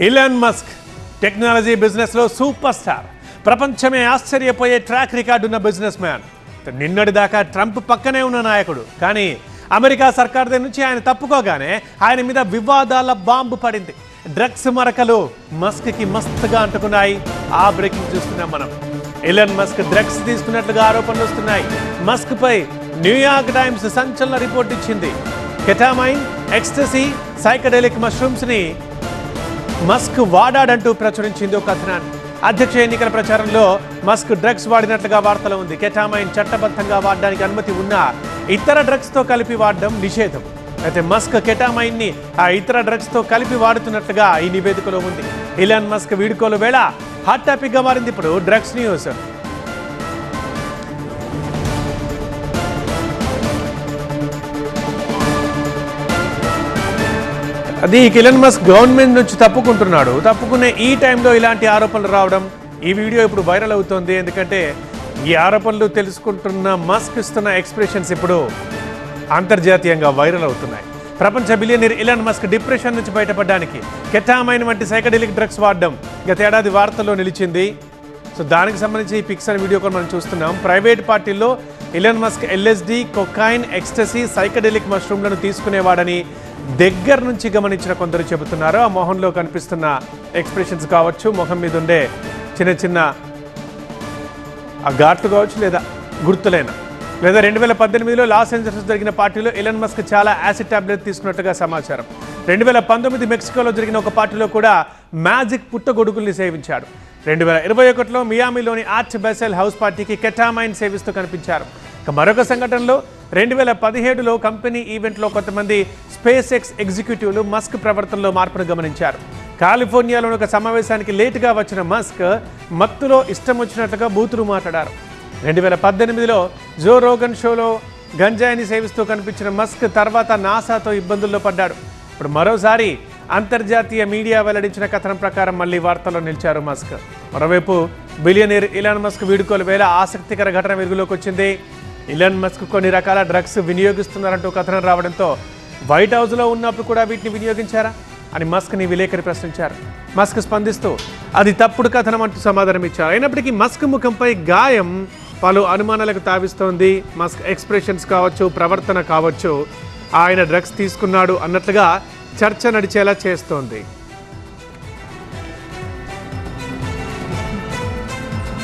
ఇలాన్ Musk technology బిజినెస్లో super star ప్రపంచమే ఆశ్చర్యపోయే ట్రాక్ రికార్డు ఉన్న బిజినెస్ మ్యాన్ నిన్నటి దాకా ట్రంప్ పక్కనే ఉన్న నాయకుడు. కానీ అమెరికా సర్కార్ దగ్గర నుంచి ఆయన తప్పుకోగానే ఆయన మీద వివాదాల బాంబు పడింది. డ్రగ్స్ మరకలు మస్క్కి మస్తుగా అంటుకున్నాయి. ఆ బ్రేకింగ్ చూస్తున్నాం మనం. ఎలన్ మస్క్ డ్రగ్స్ తీసుకున్నట్లుగా ఆరోపణలు వస్తున్నాయి. మస్క్ పై న్యూయార్క్ టైమ్స్ సంచలన రిపోర్ట్ ఇచ్చింది. కెటామైన్ ఎక్స్టసీ సైకడెలిక్ మష్రూమ్స్ని మస్క్ వాడాడంటూ ప్రచురించింది ఒక కథనాన్ని. అధ్యక్ష ఎన్నికల ప్రచారంలో మస్క్ డ్రగ్స్ వాడినట్లుగా వార్తలు ఉంది. కెటామైన్ చట్టబద్ధంగా వాడడానికి అనుమతి ఉన్నా ఇతర డ్రగ్స్తో కలిపి వాడడం నిషేధం. అయితే మస్క్ కెటామైన్ని ఆ ఇతర డ్రగ్స్తో కలిపి వాడుతున్నట్లుగా ఈ నివేదికలో ఉంది. ఇలాన్ మస్క్ వీడుకోలు వేళ హాట్ టాపిక్గా మారింది ఇప్పుడు డ్రగ్స్ న్యూస్. అది కిలన్ మస్క్ గవర్నమెంట్ నుంచి తప్పుకుంటున్నాడు. తప్పుకునే ఈ టైంలో ఇలాంటి ఆరోపణలు రావడం ఈ వీడియో ఇప్పుడు వైరల్ అవుతోంది. ఎందుకంటే ఈ ఆరోపణలు తెలుసుకుంటున్న మస్క్ ఇస్తున్న ఎక్స్ప్రెషన్స్ ఇప్పుడు అంతర్జాతీయంగా వైరల్ అవుతున్నాయి. ప్రపంచ బిలియనీర్ ఇలాన్ మస్క్ డిప్రెషన్ నుంచి బయటపడడానికి కెటామైన్ వంటి సైకడెలిక్ డ్రగ్స్ వాడడం గత ఏడాది వార్తల్లో నిలిచింది. సో దానికి సంబంధించి ఈ పిక్చర్ వీడియో కూడా మనం చూస్తున్నాం. ప్రైవేట్ పార్టీల్లో Elon Musk LSD cocaine ecstasy psychedelic మష్రూమ్లను తీసుకునేవాడని దగ్గర నుంచి గమనించిన కొందరు చెబుతున్నారు. ఆ మొహంలో కనిపిస్తున్న ఎక్స్ప్రెషన్స్ కావచ్చు మొహం మీద ఉండే చిన్న చిన్న ఆ ఘాట్లు కావచ్చు లేదా గుర్తులైన. లేదా రెండు వేల పద్దెనిమిదిలో లాస్ ఏంజల్స్ జరిగిన పార్టీలో ఎలన్ మస్క్ చాలా యాసిడ్ టాబ్లెట్ తీసుకున్నట్టుగా సమాచారం. రెండు వేల పంతొమ్మిది మెక్సికోలో జరిగిన ఒక పార్టీలో కూడా మ్యాజిక్ పుట్టగొడుగుల్ని సేవించాడు. రెండు వేల ఇరవై ఒకటిలో మియామిలోని ఆర్చ్ బెసెల్ హౌస్ పార్టీకి కెటామైన్ సేవిస్తూ కనిపించారు. ఇక మరొక సంఘటనలో రెండు వేల పదిహేడులో కంపెనీ ఈవెంట్లో కొంతమంది స్పేస్ ఎక్స్ ఎగ్జిక్యూటివ్లు మస్క్ ప్రవర్తనలో మార్పును గమనించారు. కాలిఫోర్నియాలోని ఒక సమావేశానికి లేటుగా వచ్చిన మస్క్ మత్తులో ఇష్టం వచ్చినట్లుగా బూతులు మాట్లాడారు. రెండు వేల పద్దెనిమిదిలో జో రోగన్ షోలో గంజాయిని సేవిస్తూ కనిపించిన మస్క్ తర్వాత నాసాతో ఇబ్బందుల్లో పడ్డాడు. ఇప్పుడు మరోసారి అంతర్జాతీయ మీడియా వెల్లడించిన కథనం ప్రకారం మళ్ళీ వార్తల్లో నిలిచారు మస్క్. మరోవైపు బిలియనీర్ ఇలాన్ మస్క్ వీడుకోలు వేళ ఆసక్తికర ఘటన వెలుగులోకి వచ్చింది. ఇలాన్ మస్క్ కొన్ని రకాల డ్రగ్స్ వినియోగిస్తున్నారంటూ కథనం రావడంతో వైట్ హౌస్లో ఉన్నప్పుడు కూడా వీటిని వినియోగించారా? అని మస్క్ని విలేకరి ప్రశ్నించారు. మస్క్ స్పందిస్తూ అది తప్పుడు కథనం అంటూ సమాధానం ఇచ్చారు. అయినప్పటికీ మస్క్ ముఖంపై గాయం పలు అనుమానాలకు తావిస్తోంది. మస్క్ ఎక్స్ప్రెషన్స్ కావచ్చు ప్రవర్తన కావచ్చు ఆయన డ్రగ్స్ తీసుకున్నాడు అన్నట్లుగా చర్చ నడిచేలా చేస్తోంది.